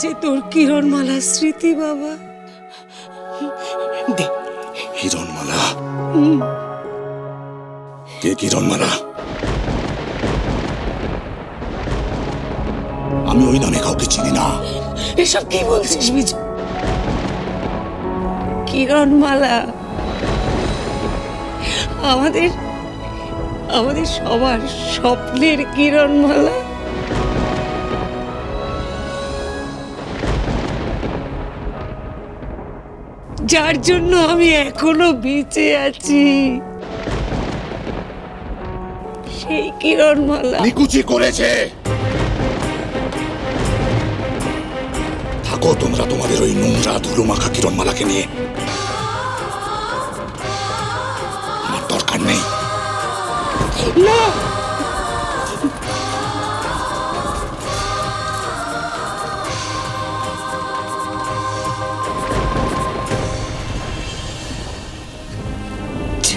যে তোর কিরণমালা স্মৃতি বাবা। দে। কিরণমালা? কে কিরণমালা? আমি ওই নামে কাউকে চিনি না। এসব কি বলছিস বিজয় কিরণমালা আমাদের আমাদের সবার স্বপ্নের কিরণমালা? যার জন্য আমি এখনও বেঁচে আছি। সেই কিরণমালা। নিকুচি করেছে। থাকো তোমরা তোমাদের ওই নোংরা ধুলো মাখা কিরণমালাকে নিয়ে। আমার দরকার নেই। না!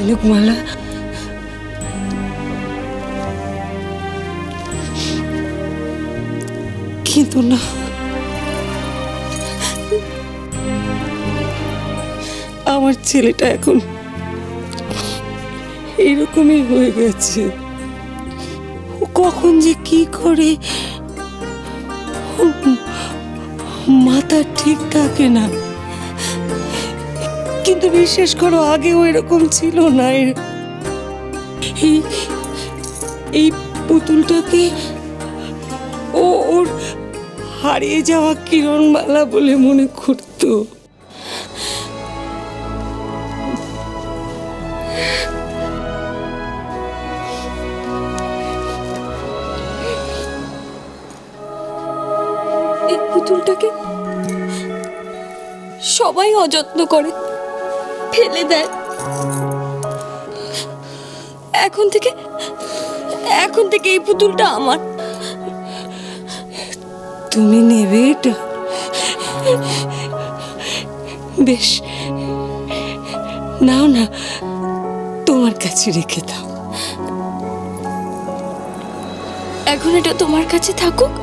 ঝিনুকমালা কিন্তু না। আমার ছেলেটা এখন এরকমই হয়ে গেছে। ও কখন যে কি করে? মাথা ঠিক থাকে না। কিন্তু বিশ্বাস করো, আগেও এরকম ছিল না। এই পুতুলটাকে ও, ওর হারিয়ে যাওয়া কিরণমালা বলে মনে করতো। এই পুতুলটাকে সবাই অযত্ন করে। ফেলে দেয়। এখন থেকে এখন থেকে এই পুতুলটা আমার। তুমি নেবে এটা? বেশ। নাও না, তোমার কাছে রেখে দাও। এখন এটা তোমার কাছে থাকুক,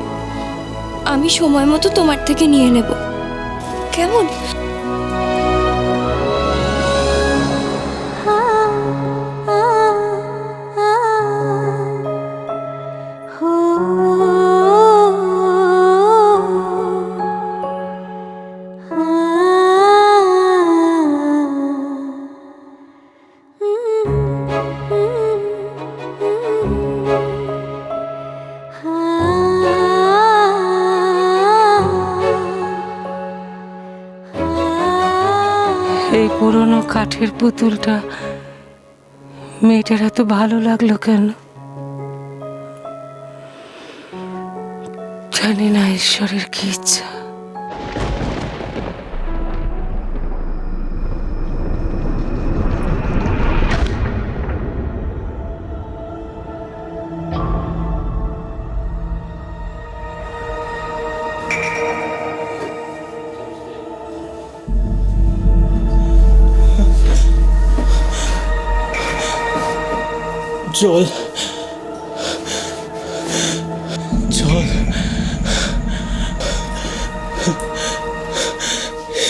আমি সময় মতো তোমার থেকে নিয়ে নেব। কেমন? কাঠের পুতুলটা। মেয়েটার এত ভালো লাগল কেন? জানি না ঈশ্বরের জল জল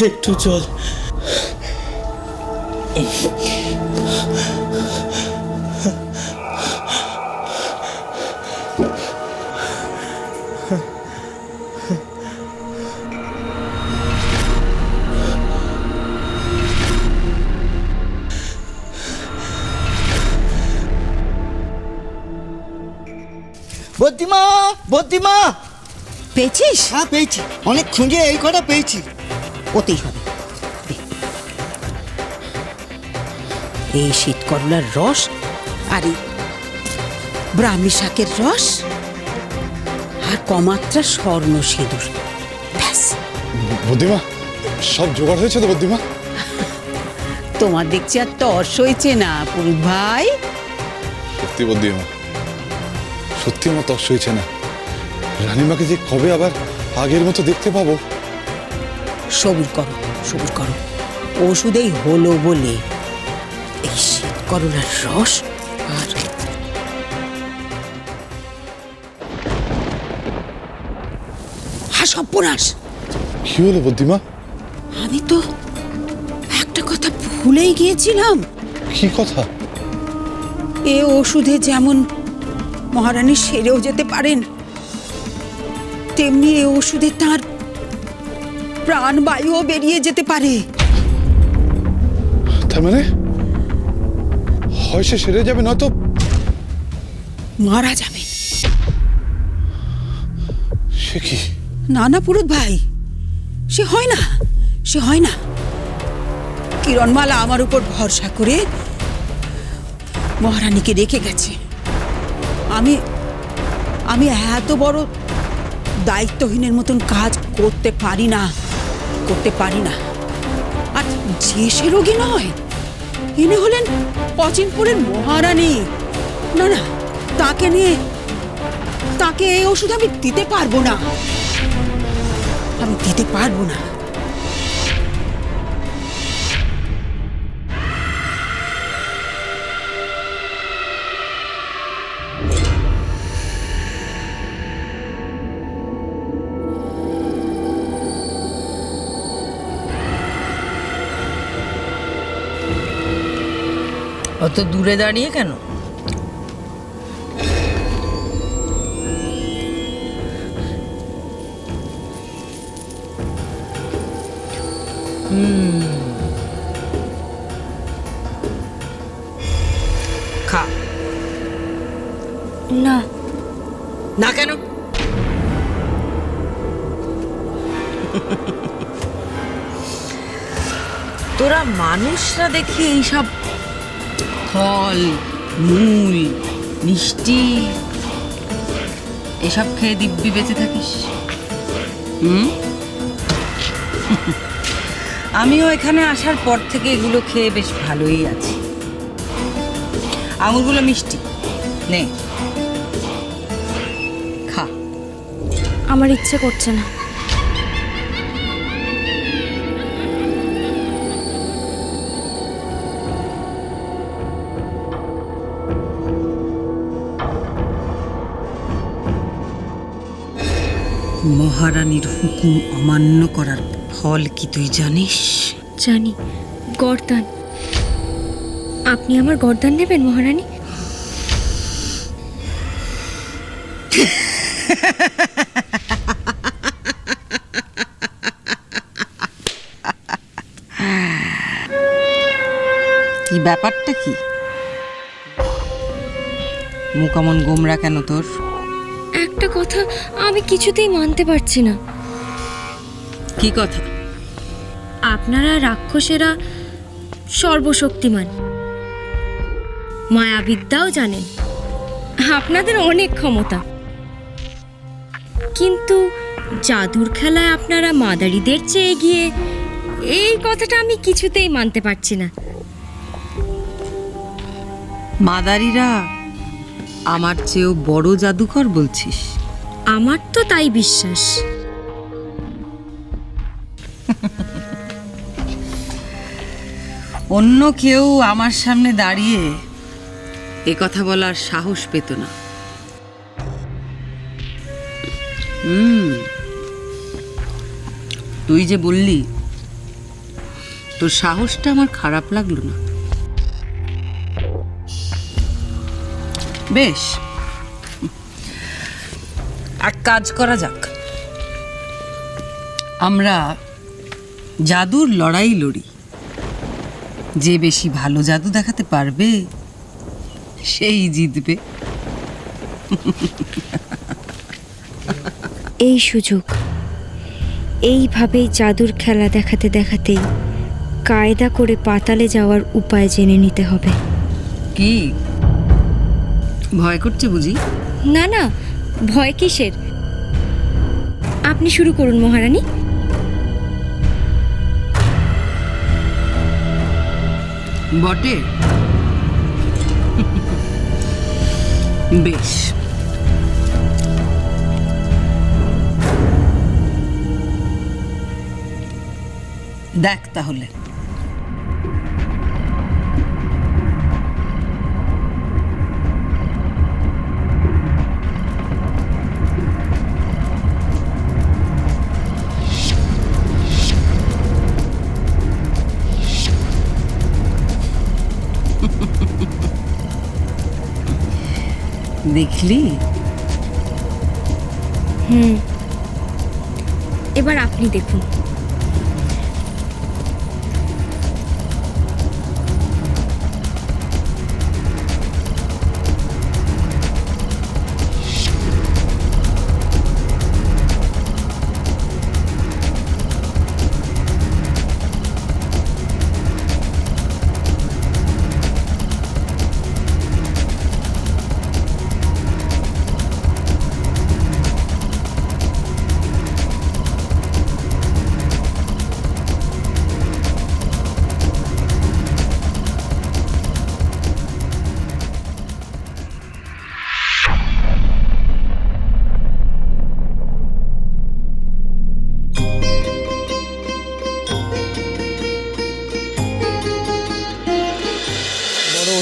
একটু জল বদ্দিমা বদ্দিমা পেয়েছিস? হ্যাঁ পেয়েছি। অনেক খুঁজে এই কটা পেয়েছি। ওতেই হবে। এই শীত করলার রস আর এই ব্রাহ্মী শাকের রস আর কমাত্রা স্বর্ণ সিঁদুর। ব্যাস। বদ্দিমা সব জোগাড় হয়েছে তো বদ্দিমা তোমার দেখছি আর তর্স হয়েছে না পুরুষ ভাই। সত্যি বদ্দিমা সত্যি আমার তস হয়েছে না। রানীমাকে যে কবে আবার আগের মতো দেখতে পাবো? সবুর করো সবুর করো। ওষুধেই হলো বলে এই শীত করলার রস আর সর্বনাশ কি হলো বদ্যিমা আমি তো একটা কথা ভুলেই গিয়েছিলাম। কি কথা? এ ওষুধে যেমন মহারানী সেরেও যেতে পারেন। তেমনি এ ওষুধে তার প্রাণবায়ুও বেরিয়ে যেতে পারে। তার মানে? হয় সে সেরে যাবে নয়তো মারা যাবে। সে কি? না না পুরুত ভাই সে হয় না সে হয় না। কিরণমালা আমার উপর ভরসা করে মহারানীকে রেখে গেছে। আমি আমি এত বড় দায়িত্বহীনের মতন কাজ করতে পারি না, করতে পারি না। আর যে সে রোগী নয়, ইনি হলেন অচিনপুরের মহারানী। না না, তাকে নিয়ে, তাকে এই ওষুধ আমি দিতে পারব না। আমি দিতে পারব না। অত দূরে দাঁড়িয়ে কেন? খা। না। না কেন? তোরা মানুষরা দেখি এইসব ফল, মূল, মিষ্টি। এসব খেয়ে দিব্যি বেঁচে থাকিস। হুম? আমিও এখানে আসার পর থেকে এগুলো খেয়ে বেশ ভালোই আছি। আঙুরগুলো মিষ্টি। নে। খা। আমার ইচ্ছে করছে না। মহারানীর হুকুম অমান্য করার ফল কি তুই জানিস? জানি। গরদান। আপনি আমার গরদান নেবেন মহারানী? কি ব্যাপারটা কি? মুখ অমন গোমরা কেন তোর? কথা আমি কিছুতেই মানতে পারছি না। কি কথা? আপনারা রাক্ষসেরা সর্বশক্তিমান। মায়াবিদ্যাও জানেন। আপনাদের অনেক ক্ষমতা। কিন্তু জাদুর খেলায় আপনারা মাদারিদের চেয়ে এগিয়ে এই কথাটা আমি কিছুতেই মানতে পারছি না। মাদারিরা আমার চেয়েও বড় জাদুকর বলছিস? আমার তো তাই বিশ্বাস। অন্য কেউ আমার সামনে দাঁড়িয়ে এ কথা বলার সাহস পেত না। হুম। তুই যে বললি, তোর সাহসটা আমার খারাপ লাগল না। বেশ। এক কাজ করা যাক। আমরা জাদুর লড়াই লড়ি। যে বেশি ভালো জাদু দেখাতে পারবে সেই জিতবে। এই সুযোগ এইভাবেই জাদুর খেলা দেখাতে দেখাতেই কায়দা করে পাতালে যাওয়ার উপায় জেনে নিতে হবে। কি? ভয় করছে বুঝি? না না ভয় কিসের? আপনি শুরু করুন মহারানী। বটে। বেশ। দেখ তাহলে। দেখলি? এবার আপনি দেখুন।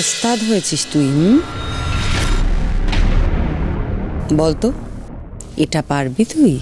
ওস্তাদ হয়েছিস তুই বলতো এটা পারবি তুই?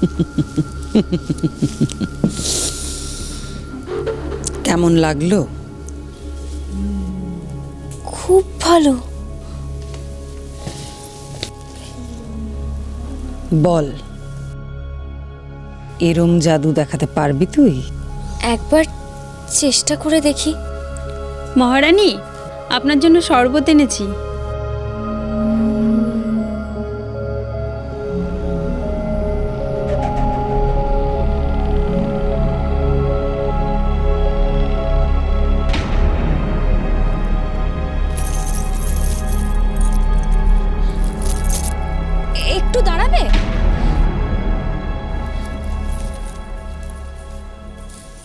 কেমন লাগল? খুব ভালো। বল এরম জাদু দেখাতে পারবি তুই? একবার চেষ্টা করে দেখি। মহারানী আপনার জন্য শরবত এনেছি।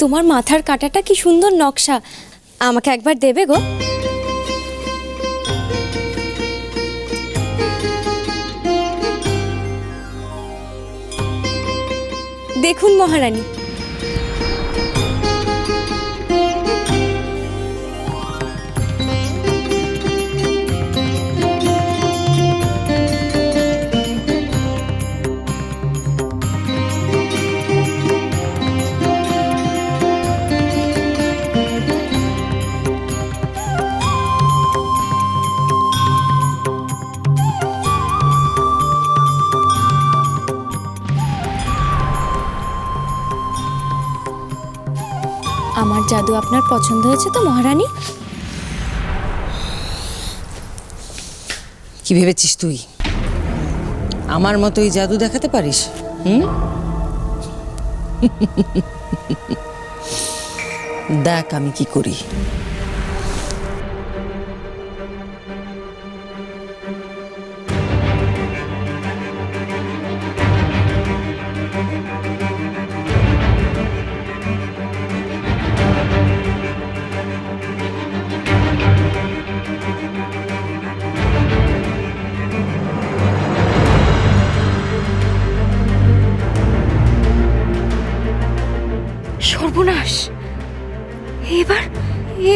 তোমার মাথার কাটাটা কি সুন্দর নকশা। আমাকে একবার দেবে গো। দেখুন মহারানী জাদু আপনার পছন্দ হয়েছে তো, মহারানী? কি ভেবেছিস তুই? আমার মতোই জাদু দেখাতে পারিস, হুম? দেখ আমি কি করি।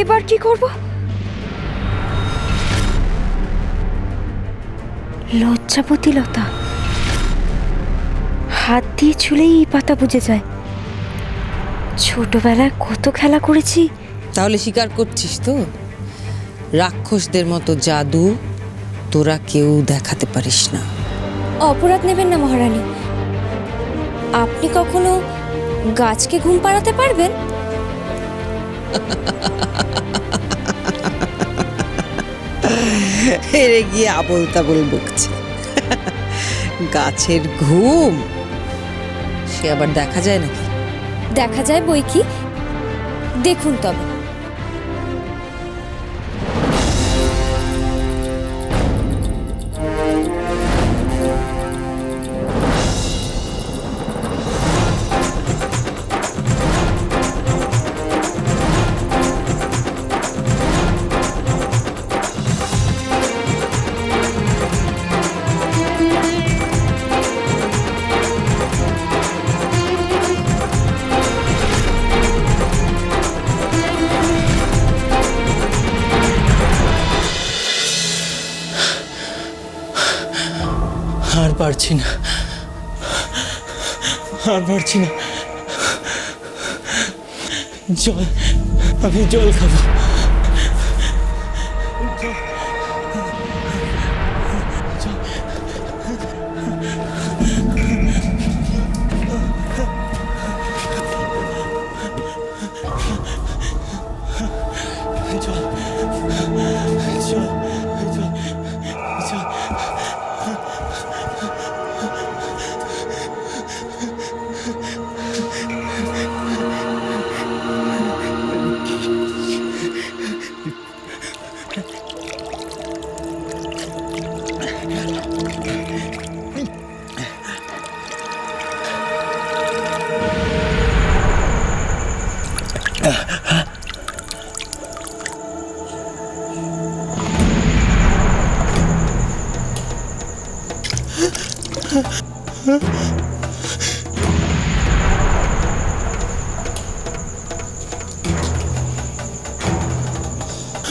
এবার কি করব? লজ্জাপতি লতা। হাত দিয়ে ছুলেই এই পাতা বুঝে যায়। ছোটবেলায় কত খেলা করেছি। তাহলে স্বীকার করছিস তো? রাক্ষসদের মতো জাদু তোরা কেউ দেখাতে পারিস না। অপরাধ নেবেন না মহারানী। আপনি কখনো গাছকে ঘুম পাড়াতে পারবেন? হেরে গিয়ে আবল তাবল বকছে। গাছের ঘুম। সে আবার দেখা যায় নাকি? দেখা যায় বই কি? দেখুন তবে। পারছি না আর পারছি না জল আমি জল খাব জল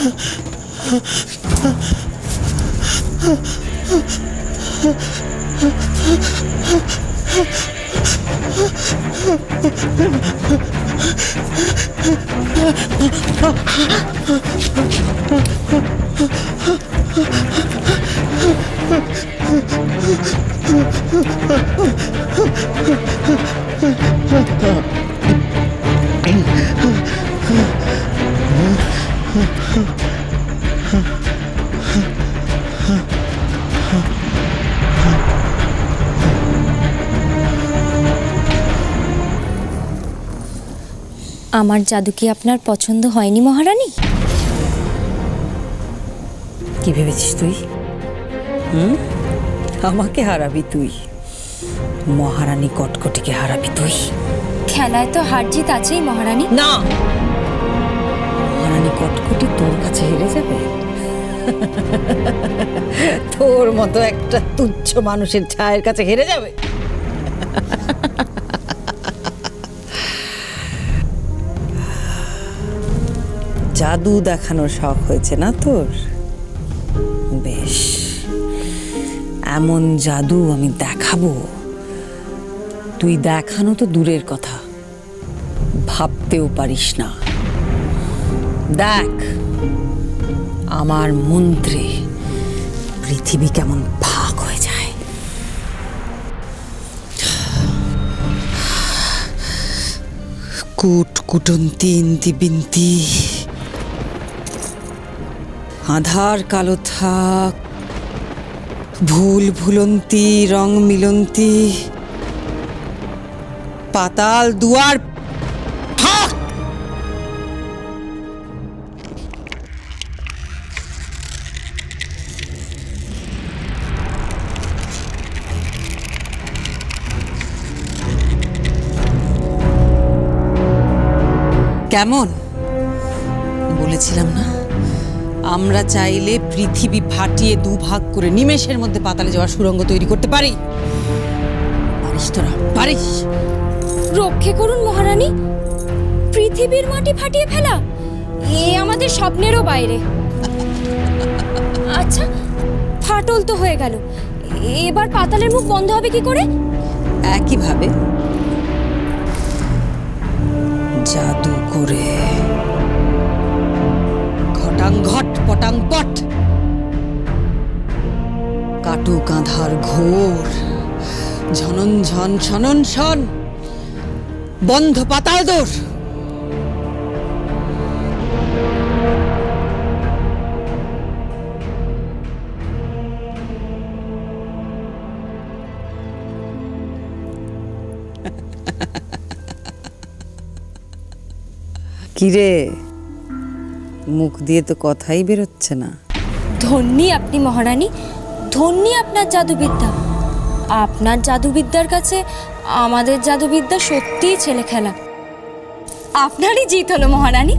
Huh. আমার জাদু কি আপনার পছন্দ হয়নি মহারানী? কি ভেবেছিস তুই? হুম? আমাকে হারাবি তুই। মহারানী কটকটিকে হারাবি তুই। খেলায় তো হার জিত আছেই মহারানী। না! মহারানী কটকটি তোর কাছে হেরে যাবে? তোর মতো একটা তুচ্ছ মানুষের ছায়ের কাছে হেরে যাবে? জাদু দেখানোর শখ হয়েছে না তোর? বেশ। এমন জাদু আমি দেখাবো। তুই দেখানো তো দূরের কথা। ভাবতেও পারিস না। দেখ, আমার মন্ত্রে পৃথিবী কেমন ভাগ হয়ে যায়। কুট কুটন্তি ইন্তি বিন্তি আধার কালো থাক, ভুল ভুলন্তি, রং মিলন্তি। পাতাল দুয়ার কেমন? বলেছিলাম না? আমরা চাইলে পৃথিবী ফাটিয়ে দুভাগ করে নিমেষের মধ্যে পাতালে যাওয়ার সুরঙ্গ তৈরি করতে পারি। পারিস তোরা পারিস। রক্ষে করুন মহারানী। পৃথিবীর মাটি ফাটিয়ে ফেলা এ আমাদের স্বপ্নেরও বাইরে। আচ্ছা ফাটল তো হয়ে গেল। এবার পাতালের মুখ বন্ধ হবে কি করে? একইভাবে ঘটাং ঘট, পটাং পট। কাটু কাঁধার ঘোর, ঝনন ঝন শনন শন বন্ধ পাতাল দোর। কিরে? মুখ দিয়ে তো কথাই বেরোচ্ছে না। ধন্যী আপনি মহারানী ধন্যী আপনার জাদুবিদ্যা। আপনার জাদুবিদ্যার কাছে আমাদের জাদুবিদ্যা সত্যিই ছেলে খেলা আপনারই জিত হলো মহারানী।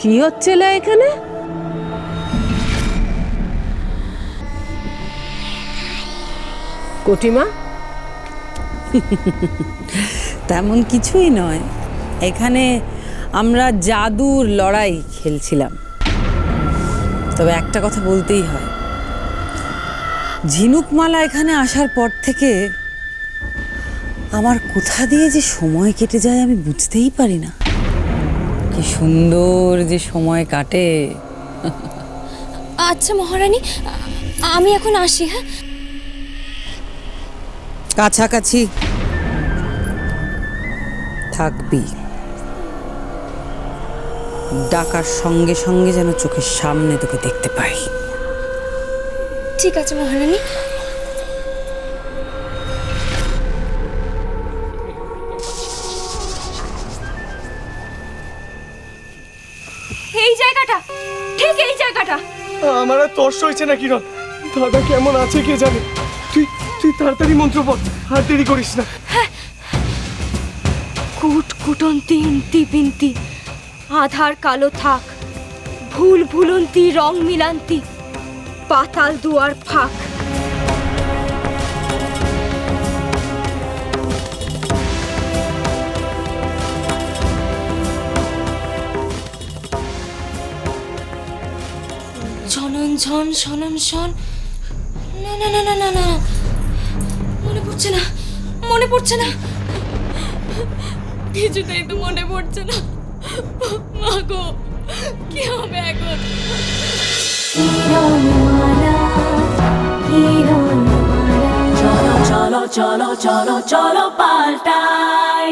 কি হচ্ছে লা এখানে? কটিমা তেমন কিছুই নয়। এখানে আমরা জাদুর লড়াই খেলছিলাম। তবে একটা কথা বলতেই হয়। ঝিনুকমালা এখানে আসার পর থেকে আমার কোথা দিয়ে যে সময় কেটে যায় আমি বুঝতেই পারি না। কি সুন্দর যে সময় কাটে। আচ্ছা মহারানী, আমি এখন আসি হ্যাঁ? কাছাকাছি থাকবি। ডাকার সঙ্গে সঙ্গে যেন চোখের সামনে তোকে দেখতে পাই। ঠিক আছে মহারানী। এই জায়গাটা ঠিক এই জায়গাটা। আমার আর তর্স হয়েছে না কিরণ? দাদা কেমন আছে কে জানে? তুই তাড়াতাড়ি মন্ত্র পড়, আর দেরি করিস না। কুট কুটন্তি, ইন্তি বিন্তি, আধার কালো থাক, ভুল ভুলন্তি, রং মিলান্তি, পাতাল দুয়ার ফাঁক। ঝনন ঝন, সনন শন না না না না না না পড়ছে না, মনে পড়ছে না। কিছুতেই তো মনে পড়ছে না। মা গো, কি হবে এখন? চলো চলো চলো চলো পাল্টাই।